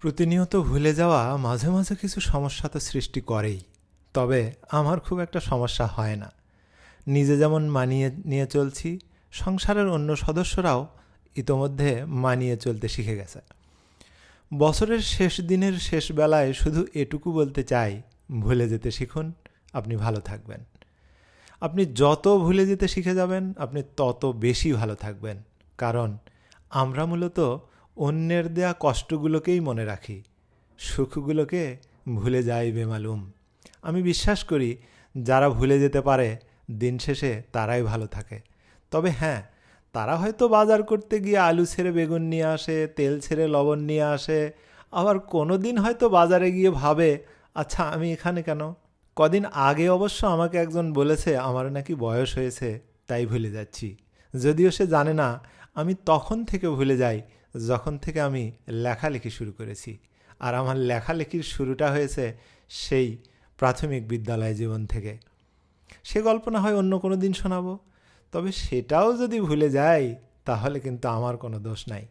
প্রতিনিয়ত ভুলে যাওয়া মাঝে মাঝে কিছু সমস্যা তো সৃষ্টি করেই। তবে আমার খুব একটা সমস্যা হয় না। নিজে যেমন মানিয়ে নিয়ে চলছি, সংসারের অন্য সদস্যরাও ইতোমধ্যে মানিয়ে চলতে শিখে গেছে। বছরের শেষ দিনের শেষ বেলায় শুধু এটুকু বলতে চাই, ভুলে যেতে শিখুন, আপনি ভালো থাকবেন। আপনি যত ভুলে যেতে শিখে যাবেন, আপনি তত বেশি ভালো থাকবেন। কারণ আমরা মূলত অন্যের দেয়া কষ্টগুলোকেই মনে রাখি, সুখগুলোকে ভুলে যাই বেমালুম। আমি বিশ্বাস করি, যারা ভুলে যেতে পারে, দিন শেষে তারাই ভালো থাকে। তবে হ্যাঁ তারা হয়তো বাজার করতে গিয়ে আলু ছেড়ে বেগুন নিয়ে আসে, তেল ছেড়ে লবণ নিয়ে আসে, আবার কোনো দিন হয়তো বাজারে গিয়ে ভাবে আচ্ছা আমি এখানে কেন? কদিন আগে অবশ্য আমাকে একজন বলেছে, আমার নাকি বয়স হয়েছে, তাই ভুলে যাচ্ছি। যদিও সে জানে না, আমি তখন থেকে ভুলে যাই যখন থেকে আমি লেখালেখি শুরু করেছি। আর আমার লেখালেখির শুরুটা হয়েছে সেই প্রাথমিক বিদ্যালয় জীবন থেকে। সে গল্প না হয় অন্য কোনো দিন শোনাবো। তবে সেটাও যদি ভুলে যাই, তাহলে কিন্তু আমার কোনো দোষ নাই।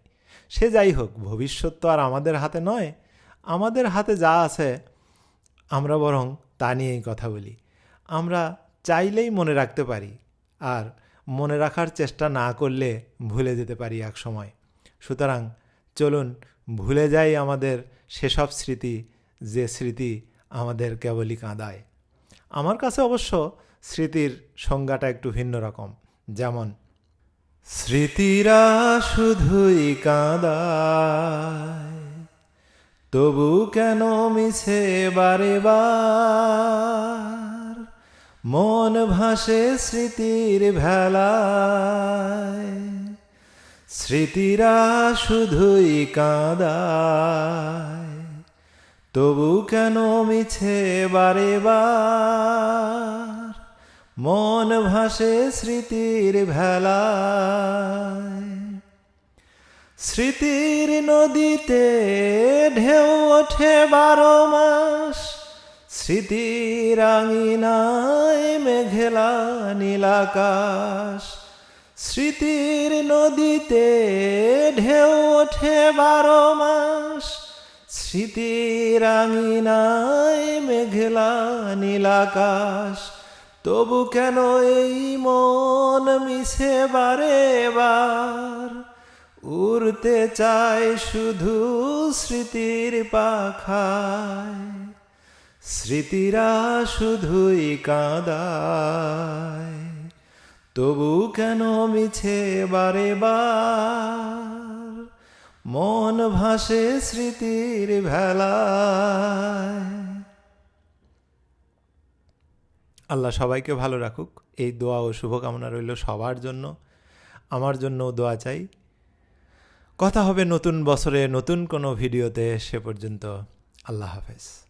সে যাই হোক, ভবিষ্যৎ তো আর আমাদের হাতে নয়। আমাদের হাতে যা আছে, আমরা বরং তা নিয়েই কথা বলি। আমরা চাইলেই মনে রাখতে পারি, আর মনে রাখার চেষ্টা না করলে ভুলে যেতে পারি এক সময়। সুতরাং চলুন ভুলে যাই আমাদের সেসব স্মৃতি, যে স্মৃতি আমাদের কেবলই কাঁদায়। আমার কাছে অবশ্য স্মৃতির সংজ্ঞাটা একটু ভিন্ন রকম, যেমন, স্মৃতিরা শুধুই কাঁদায়, তবু কেন মিছে বারে বার? মন ভাসে স্মৃতির ভেলায়। স্মৃতিরা শুধুই কাঁদায়, তবু কেন মিছে বারে বার? মন ভাসে স্মৃতির ভেলায়, স্মৃতির নদীতে ঢেউ ওঠে বারো মাস, স্মৃতির আঙিনায় মেঘেলা নীলাকাশ। স্মৃতির নদীতে ঢেউ ওঠে বারো মাস। স্মৃতির আঙিনায় মেঘলা নীলাকাশ তবু কেন এই মন মিশে বারে বার? উড়তে চায় শুধু স্মৃতির পাখায়। স্মৃতিরা শুধুই কাঁদায়। তবু কেন মিছে বারে বার? মন ভাসে স্মৃতির ভেলায়। আল্লাহ সবাইকে ভালো রাখুক। এই দোয়া ও শুভকামনা রইল সবার জন্য। আমার জন্যও দোয়া চাই। কথা হবে নতুন বছরে নতুন কোনো ভিডিওতে। সে পর্যন্ত আল্লাহ হাফেজ।